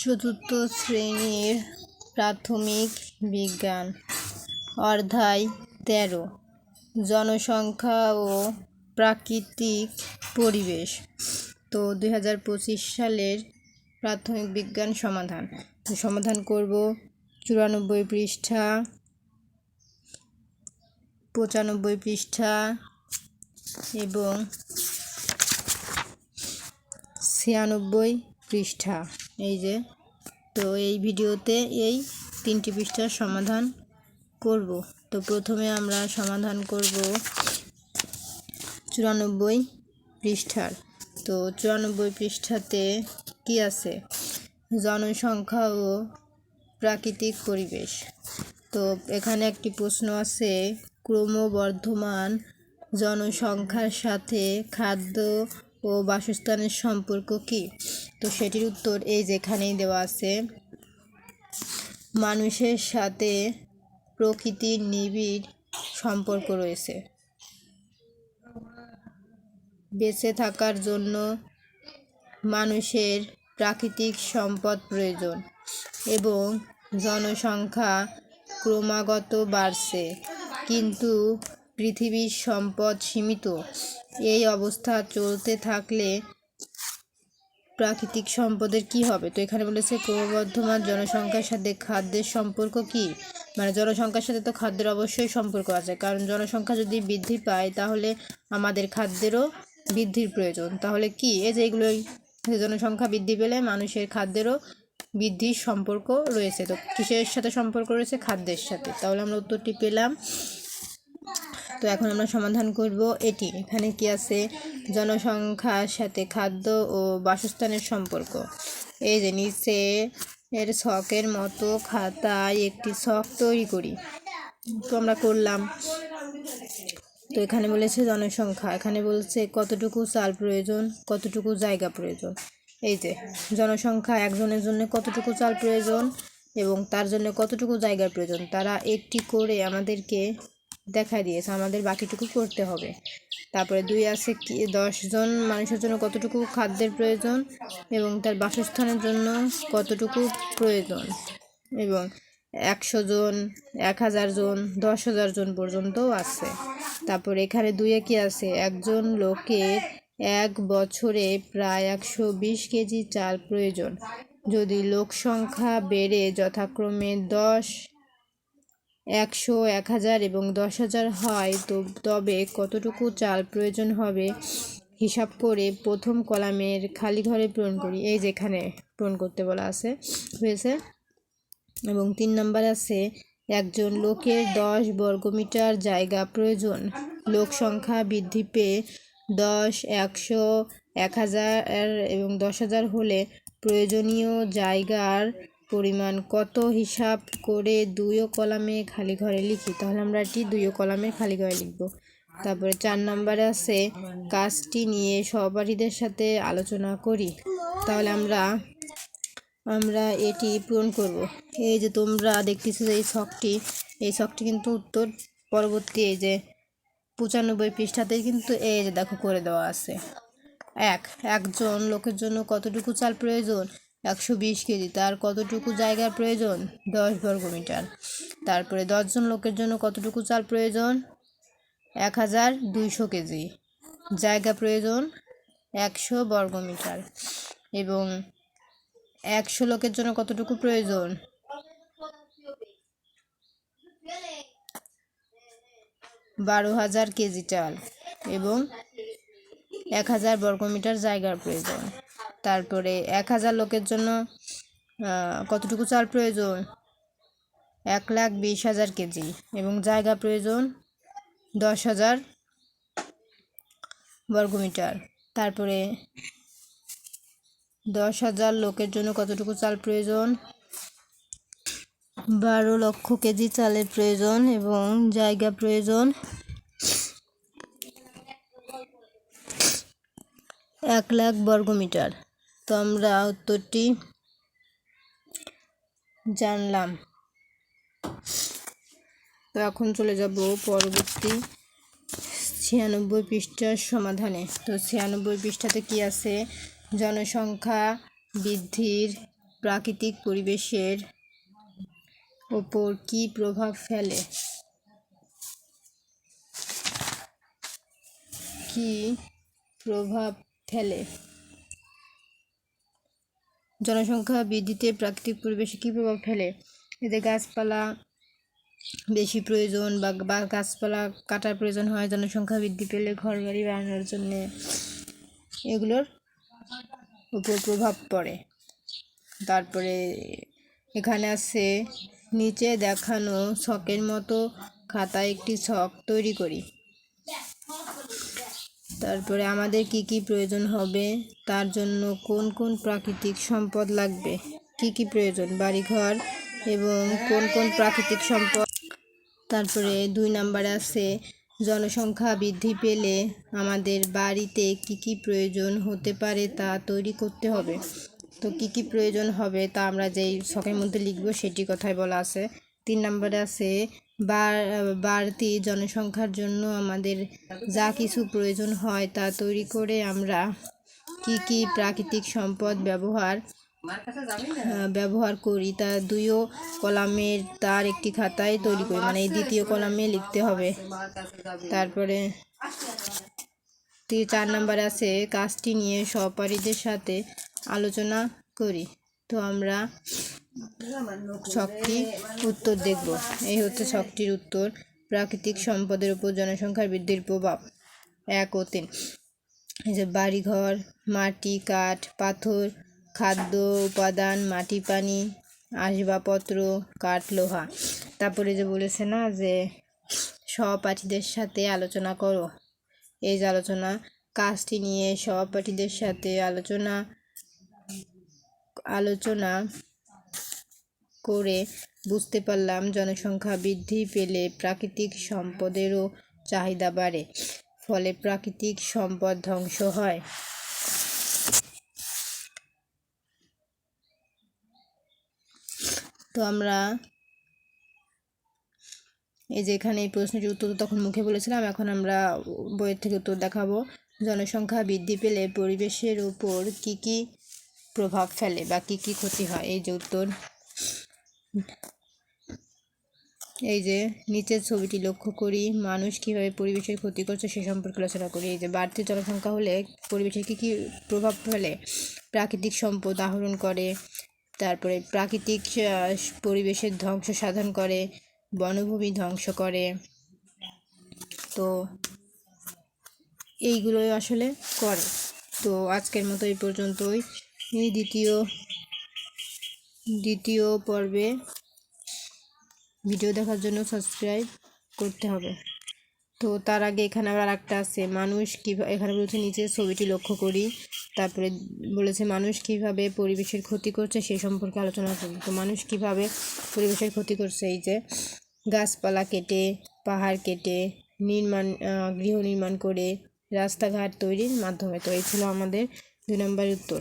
চতুর্থ শ্রেণির প্রাথমিক বিজ্ঞান অর্ধায় তেরো, জনসংখ্যা ও প্রাকৃতিক পরিবেশ। তো দুই হাজার পঁচিশ সালের প্রাথমিক বিজ্ঞান সমাধান। তো সমাধান করব চুরানব্বই পৃষ্ঠা, পঁচানব্বই পৃষ্ঠা এবং ছিয়ানব্বই পৃষ্ঠা। এই যে, তো এই ভিডিওতে এই তিনটি পৃষ্ঠার সমাধান করব। তো প্রথমে আমরা সমাধান করব চুরানব্বই পৃষ্ঠার। তো চুরানব্বই পৃষ্ঠাতে কি আছে? জনসংখ্যা ও প্রাকৃতিক পরিবেশ। তো এখানে একটি প্রশ্ন আছে, ক্রমবর্ধমান জনসংখ্যার সাথে খাদ্য ও বাসস্থানের সম্পর্ক কি? তো সেটির উত্তর এই যেখানেই দেওয়া আছে। মানুষের সাথে প্রকৃতির নিবিড় সম্পর্ক রয়েছে। বেঁচে থাকার জন্য মানুষের প্রাকৃতিক সম্পদ প্রয়োজন এবং জনসংখ্যা ক্রমাগত বাড়ছে। কিন্তু পৃথিবীর সম্পদ সীমিত। এই অবস্থা চলতে থাকলে প্রাকৃতিক সম্পদের কি হবে? তো এখানে বলেছে, ক্রমবর্ধমান জনসংখ্যার সাথে খাদ্যের সম্পর্ক কি? মানে জনসংখ্যার সাথে তো খাদ্যের অবশ্যই সম্পর্ক আছে। কারণ জনসংখ্যা যদি বৃদ্ধি পায়, তাহলে আমাদের খাদ্যেরও বৃদ্ধির প্রয়োজন। তাহলে কি? এই যে এগুলোই জনসংখ্যা বৃদ্ধি পেলে মানুষের খাদ্যেরও বৃদ্ধির সম্পর্ক রয়েছে। তো কিসের সাথে সম্পর্ক রয়েছে? খাদ্যের সাথে। তাহলে আমরা উত্তরটি পেলাম তো এখন আমরা সমাধান করব এটি। এখানে কি আছে? জনসংখ্যার সাথে খাদ্য ও বাসস্থানের সম্পর্ক। এই যে নিচে এর ছকের মতো খাতায় একটি ছক তৈরি করি। তো আমরা করলাম। তো এখানে বলেছে জনসংখ্যা। এখানে বলছে কতটুকু চাল প্রয়োজন, কতটুকু জায়গা প্রয়োজন। এই যে জনসংখ্যা একজনের জন্য কতটুকু চাল প্রয়োজন এবং তার জন্য কতটুকু জায়গার প্রয়োজন। তারা একটি করে আমাদেরকে দেখা দিয়েছে, আমাদের বাকিটুকু করতে হবে। তারপরে দুই আছে কি দশজন মানুষের জন্য কতটুকু খাদ্যের প্রয়োজন এবং তার বাসস্থানের জন্য কতটুকু প্রয়োজন? এবং একশো জন, এক হাজার জন, দশ হাজার জন পর্যন্তও আছে। তারপর এখানে দুইয়ে কি আছে, একজন লোকের এক বছরে প্রায় একশো বিশ কেজি চাল প্রয়োজন। যদি লোক সংখ্যা বেড়ে যথাক্রমে দশ একশো, এক হাজার এবং দশ হাজার হয়। তো তবে কতটুকু চাল প্রয়োজন হবে হিসাব করে প্রথম কলামের খালি ঘরে পূরণ করি। এই যেখানে পূরণ করতে বলা আছে, হয়েছে। এবং তিন নম্বর আছে, একজন লোকের দশ বর্গমিটার জায়গা প্রয়োজন। লোক সংখ্যা বৃদ্ধি পেয়ে দশ, একশো, এক হাজার এবং দশ হাজার হলে প্রয়োজনীয় জায়গার পরিমাণ, কত হিসাব করে দুইও কলামে খালি ঘরে লিখি? তাহলে আমরা এটি দুইও কলামে খালি ঘরে লিখব। তারপরে চার নম্বরে আছে, কাজটি নিয়ে সহপাঠীদের সাথে আলোচনা করি। তাহলে আমরা আমরা এটি পূরণ করব। এই যে তোমরা দেখতেছো যে এই শখটি এই শখটি কিন্তু উত্তর পরবর্তী এই যে পঁচানব্বই পৃষ্ঠাতে কিন্তু এই যে দেখো করে দেওয়া আছে। এক, একজন লোকের জন্য কতটুকু চাল প্রয়োজন? একশো বিশ কেজি। তার কতটুকু জায়গার প্রয়োজন? দশ বর্গমিটার। তারপরে দশজন লোকের জন্য কতটুকু চাল প্রয়োজন? এক হাজার দুইশো কেজি। জায়গা প্রয়োজন একশো বর্গমিটার। এবং একশো লোকের জন্য কতটুকু প্রয়োজন? বারো হাজার কেজি চাল। এবং এক হাজার বর্গমিটার জায়গার প্রয়োজন। তারপরে এক হাজার লোকের জন্য কতটুকু চাল প্রয়োজন? এক লাখ বিশ হাজার কেজি এবং জায়গা প্রয়োজন দশ হাজার বর্গমিটার তারপরে দশ হাজার লোকের জন্য কতটুকু চাল প্রয়োজন? বারো লক্ষ কেজি চালের প্রয়োজন এবং জায়গা প্রয়োজন এক লাখ বর্গমিটার তো আমরা উত্তরটি জানলাম। তো এখন চলে যাব পরবর্তী ছিয়ানব্বই পৃষ্ঠার সমাধানে। তো ছিয়ানব্বই পৃষ্ঠাতে কি আছে? জনসংখ্যা বৃদ্ধির প্রাকৃতিক পরিবেশের ওপর কী প্রভাব ফেলে? কী প্রভাব ফেলে? জনসংখ্যা বৃদ্ধিতে প্রাকৃতিক পরিবেশে কী প্রভাব ফেলে? এতে গাছপালা বেশি প্রয়োজন বা গাছপালা কাটার প্রয়োজন হয়, জনসংখ্যা বৃদ্ধি পেলে ঘর বাড়ি বানানোর জন্য এগুলোর উপর প্রভাব পড়ে। তারপরে এখানে আছে, নিচে দেখানো ছকের মতো খাতায় একটি ছক তৈরি করি। তারপরে আমাদের কি কি প্রয়োজন হবে? তার জন্য কোন কোন প্রাকৃতিক সম্পদ লাগবে? কি কি প্রয়োজন? বাড়িঘর এবং কোন কোন প্রাকৃতিক সম্পদ? তারপরে দুই নম্বরে আছে, জনসংখ্যা বৃদ্ধি পেলে আমাদের বাড়িতে কি কি প্রয়োজন হতে পারে তা তৈরি করতে হবে। তো কি কি প্রয়োজন হবে তা আমরা যেই শখের মধ্যে লিখব সেটি কথাই বলা আছে। তিন নম্বরে আছে বাড়তি জনসংখ্যার জন্য আমাদের যা কিছু প্রয়োজন হয় তা তৈরি করে আমরা কি কি প্রাকৃতিক সম্পদ ব্যবহার ব্যবহার করি তা দুইও কলামের তার একটি খাতায় তৈরি করি। মানে এই দ্বিতীয় কলামে লিখতে হবে। তারপরে চার নাম্বার আছে, কাজটি নিয়ে সহপাঠীদের সাথে আলোচনা করি। তো আমরা ছকটি উত্তর দেখব। এই হচ্ছে ছকটির উত্তর। প্রাকৃতিক সম্পদের উপর জনসংখ্যার বৃদ্ধির প্রভাব এক ও তিন। এই যে বাড়িঘর, মাটি, কাঠ, পাথর, খাদ্য, উপাদান, মাটি, পানি, আসবাবপত্র, কাঠ, লোহা। তারপরে যে বলেছে না যে, সহপাঠীদের সাথে আলোচনা করো। এই যে আলোচনা, কাজটি নিয়ে সহপাঠীদের সাথে আলোচনা আলোচনা করে বুঝতে পারলাম জনসংখ্যা বৃদ্ধি পেলে প্রাকৃতিক সম্পদেরও চাহিদা বাড়ে, ফলে প্রাকৃতিক সম্পদ ধ্বংস হয়। তো আমরা এই যে এখানে এই প্রশ্নটির উত্তর তখন মুখে বলেছিলাম, এখন আমরা বইয়ের থেকে উত্তর দেখাবো। জনসংখ্যা বৃদ্ধি পেলে পরিবেশের উপর কি কি প্রভাব ফেলে বা কি কি ক্ষতি হয়? এই যে উত্তর। এই যে নিচের ছবিটি লক্ষ্য করি, মানুষ কীভাবে পরিবেশের ক্ষতি করছে সে সম্পর্কে আলোচনা করি। এই যে বাড়তি জনসংখ্যা হলে পরিবেশের কী কী প্রভাব ফেলে? প্রাকৃতিক সম্পদ আহরণ করে, তারপরে প্রাকৃতিক পরিবেশের ধ্বংস সাধন করে, বনভূমি ধ্বংস করে। তো এইগুলোই আসলে করে। তো আজকের মতো এই পর্যন্তই। দ্বিতীয় দ্বিতীয় পর্বে ভিডিও দেখার জন্য সাবস্ক্রাইব করতে হবে। তো তার আগে এখানে আবার একটা আছে, মানুষ কীভাবে এখানে বলছে নিচে ছবিটি লক্ষ্য করি, তারপরে বলেছে মানুষ কীভাবে পরিবেশের ক্ষতি করছে সে সম্পর্কে আলোচনা করি। তো মানুষ কীভাবে পরিবেশের ক্ষতি করছে, এই যে গাছপালা কেটে, পাহাড় কেটে, নির্মাণ গৃহ নির্মাণ করে, রাস্তাঘাট তৈরির মাধ্যমে। তো এই ছিল আমাদের দুই নম্বর উত্তর।